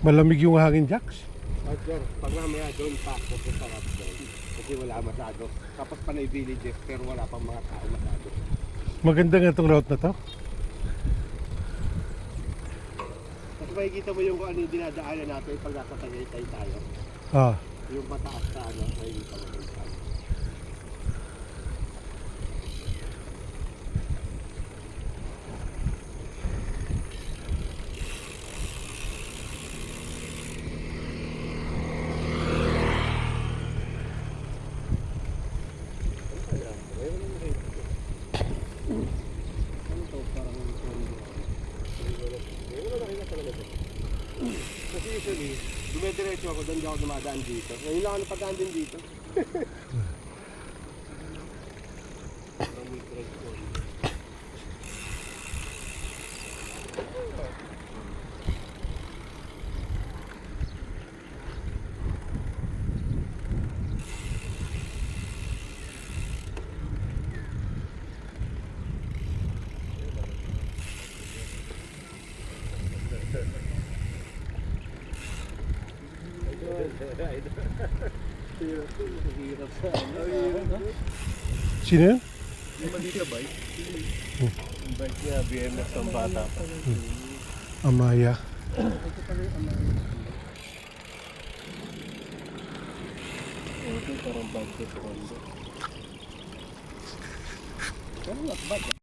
Malamig yung hangin, Jax. At sir, pag mamaya doon pa, ka doon. Kasi wala masyado. Tapos panay villages, pero wala pang mga tao masyado. Maganda nga itong route na to. Tapos makikita mo yung kung ano yung dinadaanan natin pag nasa Tagaytay tayo. Ah, Yung mataas na ano, makikita mo dumidiretso ako doon, di ako dumadaan dito. Ngayon lang ako napadaan din dito. Sino yun? Yung malita bike? Bike niya, BMX ang bata. Amaya. Ito parang. Pero not bad. ah.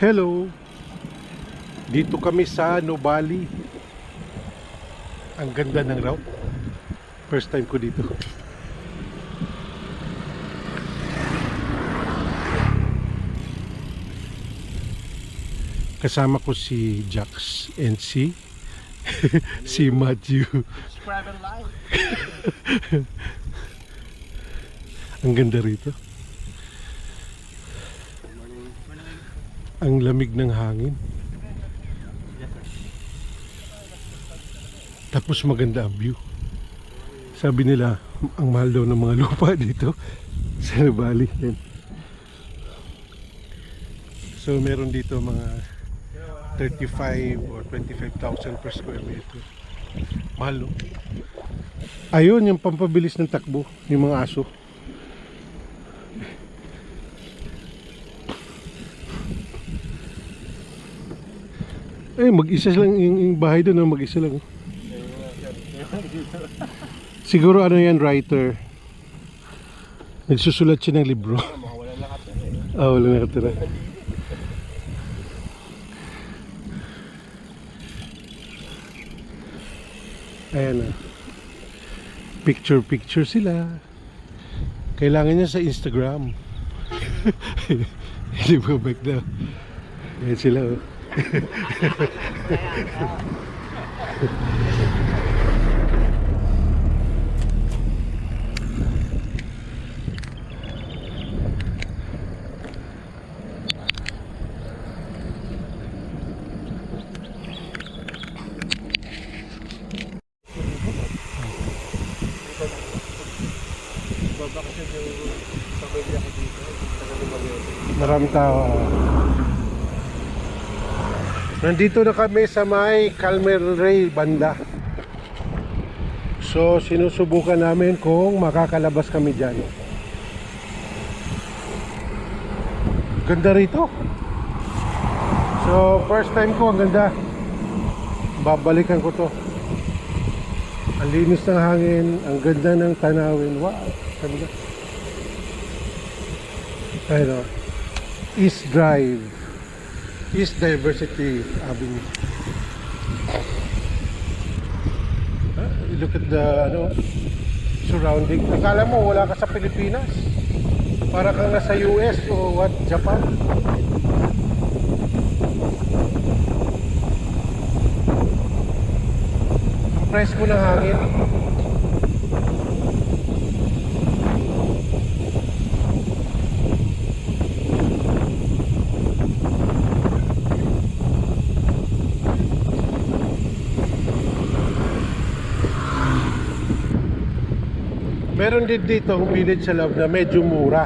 Hello! Dito kami sa Nubali. Ang ganda ng route. First time ko dito. Kasama ko si Jax and si si Matthew. Ang ganda rito. Ang lamig ng hangin. Tapos maganda ang view. Sabi nila, ang mahal daw ng mga lupa dito sa Nubali. Yan. So meron dito mga 35 or 25,000 per square meter. Mahal? Ayun, yung pampabilis ng takbo, yung mga aso. Eh, mag-isa lang yung, yung bahay doon, mag-isa lang. Siguro ano yan, writer. Nagsusulat siya ng libro. Ah, wala nakatira. Ayan na. Picture picture sila. Kailangan niya sa Instagram. Hindi ba back daw? Ayan sila oh. Babakasyon yung pamilya ko dito. Taga Lumaguete. Maraming tao. Nandito na kami sa may Calmer Ray banda. So sinusubukan namin kung makakalabas kami dyan. Ganda rito. So first time ko ang ganda. Babalikan ko to. Ang linis ng hangin, ang ganda ng tanawin. Wow, ganda. Ayun o. East Drive. East Diversity Avenue. Ah, look at the ano, surrounding. Akala mo wala ka sa Pilipinas. Para kang nasa US o what, Japan. presko ng hangin. Meron din dito ang village sa loob na medyo mura.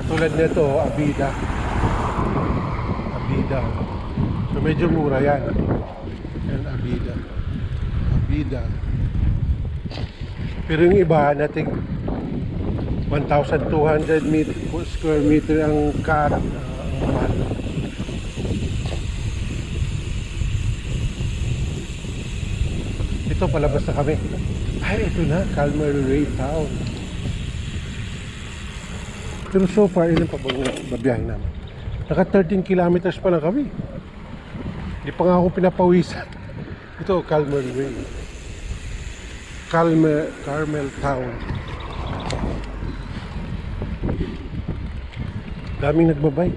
Katulad nito, Abida. Abida. So medyo mura yan. Yan, Abida. Abida. Pero yung iba, nating 1,200 meter, square meter ang car. mahal. Ito, palabas na kami. Ay, ito na, Calmer Ray Town. Pero so far, ilan pa ba babiyahin namin? Naka 13 kilometers pa lang kami. Hindi pa nga ako pinapawisan. Ito, Calmer Ray. Calmer, Carmel Town. Daming nagbabay.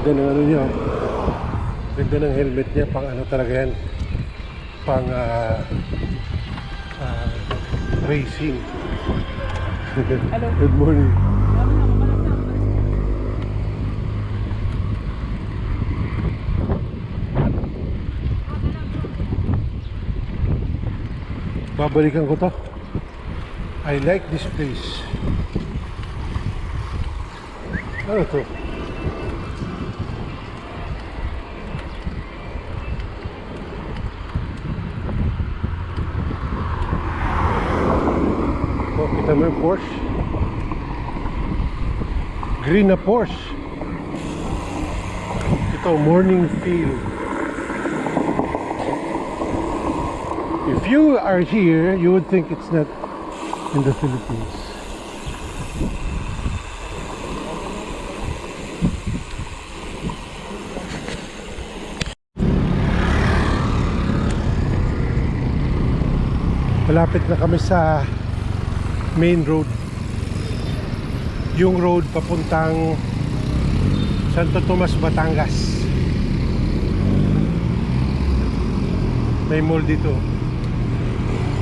Ganda ng ano niya. oh. Ganda ng helmet niya. Pang ano talaga yan. Pang ah, ah, racing. Good morning. Babalikan ko to. I like this place. Ano to? Oh, kita mo yung Porsche. Green na Porsche. Ito, morning field. If you are here, you would think it's not in the Philippines. Malapit na kami sa main road. Yung road papuntang Santo Tomas, Batangas. May mall dito.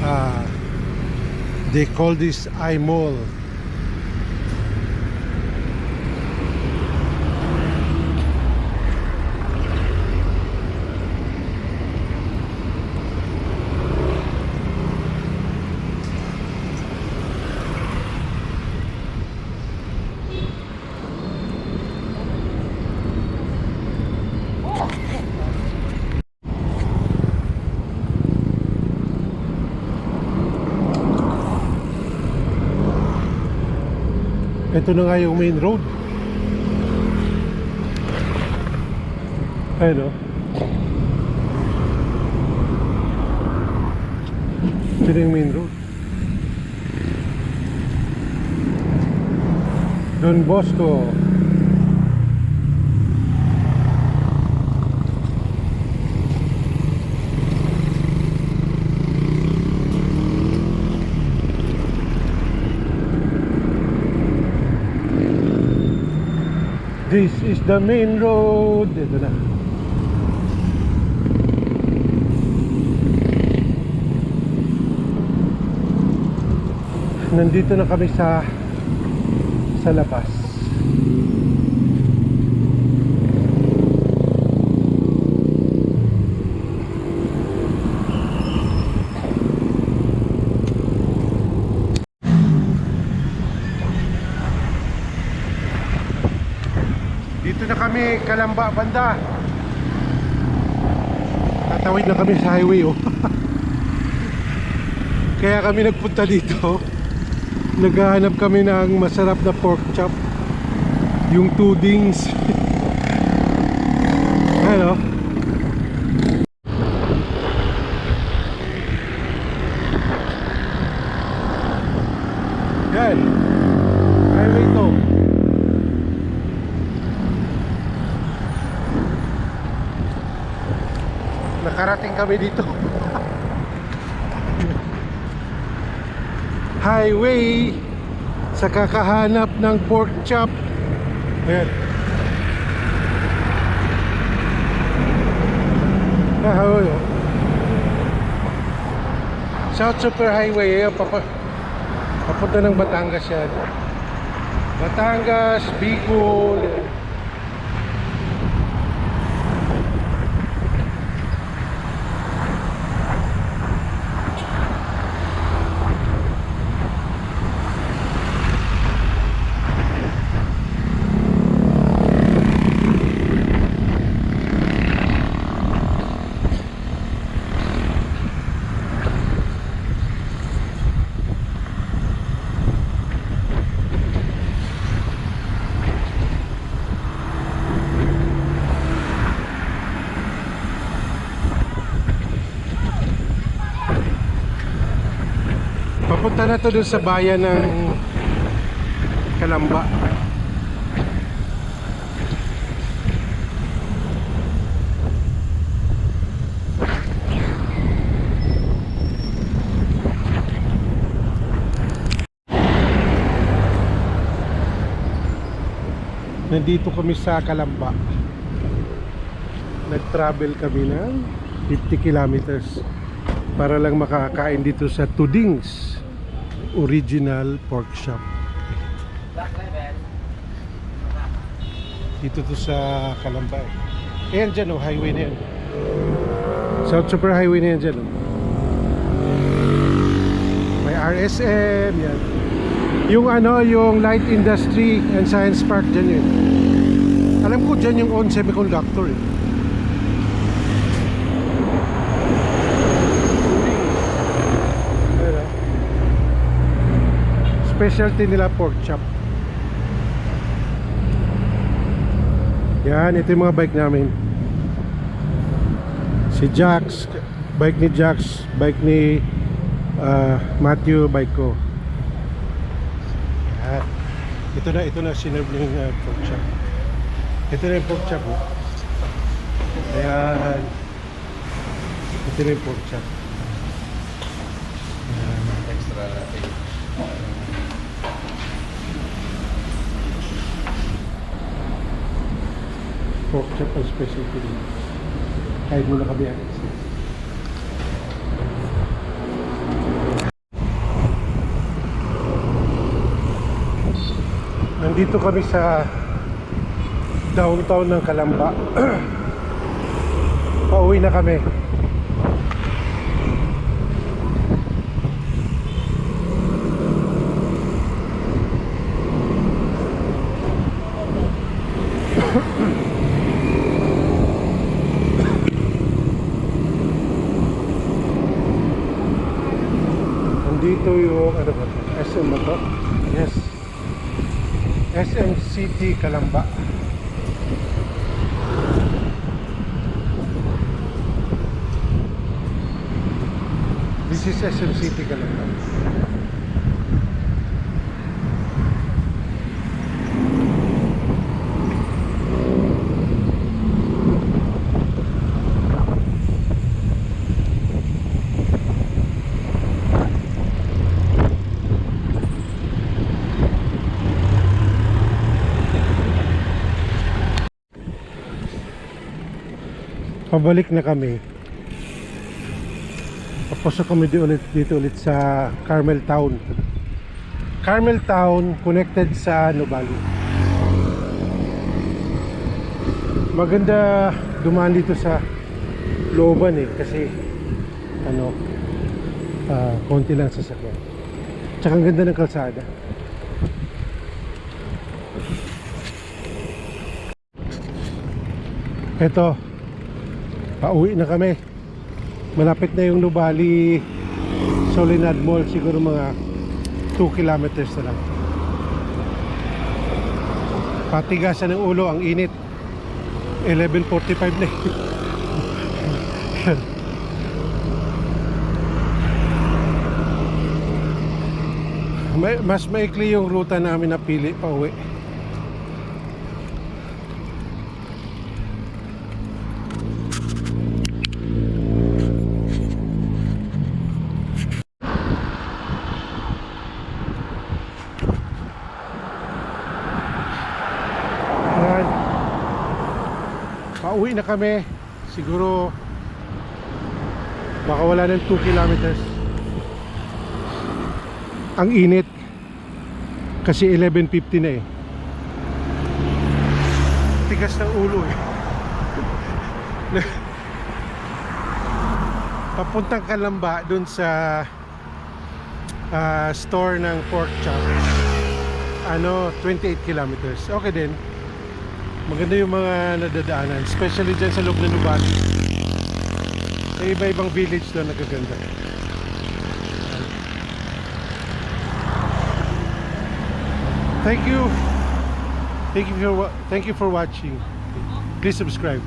Ah, they call this I Mall. Ito na nga yung main road. Ayun o. Ito na yung main road. Don Bosco. This is the main road. Ito na. Nandito na kami sa sa labas. Dito na Kalamba, banda. Tatawid na kami sa highway, oh. Kaya kami nagpunta dito. Naghahanap kami ng masarap na pork chop. Yung tudings. ano? Yan. Highway to. Nakarating kami dito. highway sa kakahanap ng pork chop. Ayan. Ah, oh, oh. South Super Highway, ayan, papa, papunta ng Batangas yan. Batangas, Bicol. ayan. Papunta na to dun sa bayan ng Kalamba. Nandito kami sa Kalamba. Nag-travel kami ng 50 kilometers para lang makakain dito sa Tudings Original Pork Shop. Dito to sa Kalamba eh. Ayan dyan oh, highway na yan. South Super Highway na yan dyan oh. May RSM yan. Yung ano, yung Light Industry and Science Park dyan yun. Alam ko dyan yung on semiconductor eh. Specialty nila pork chop. Yan, ito yung mga bike namin. Si Jax, bike ni Jax, bike ni ah, Matthew, bike ko. Yan. Ito na, ito na sinerve ng uh, pork chop. Ito na yung pork chop. Oh. Ayan. Ito na yung pork chop. Pork chop ang specialty din. Kahit mo nakabiyak. Nandito kami sa downtown ng Kalamba. Pauwi na kami. Nandito yung ano ba to? SM ba to? Yes. SM City Kalamba. This is SM City Kalamba. Pabalik na kami. Papasok kami di ulit dito ulit sa Carmel Town. Carmel Town connected sa Nubali. Maganda dumaan dito sa looban eh kasi ano ah, konti lang sasakyan. Tsaka ang ganda ng kalsada. Eto, Pauwi na kami. Malapit na yung Nubali Solinad Mall. Siguro mga 2 kilometers na lang. Patigasan ng ulo, ang init. 11.45 na eh. May, mas maikli yung ruta namin na pili pa uwi. Pauwi na kami. Siguro baka wala ng 2 kilometers. Ang init. Kasi 11.50 na eh. Tigas ng ulo eh. Papuntang Kalamba dun sa ah, store ng pork chop. Ano, 28 kilometers. Okay din. Maganda yung mga nadadaanan, especially dyan sa loob ng Nubali. May iba-ibang village doon nagaganda. Thank you. Thank you for thank you for watching. Please subscribe.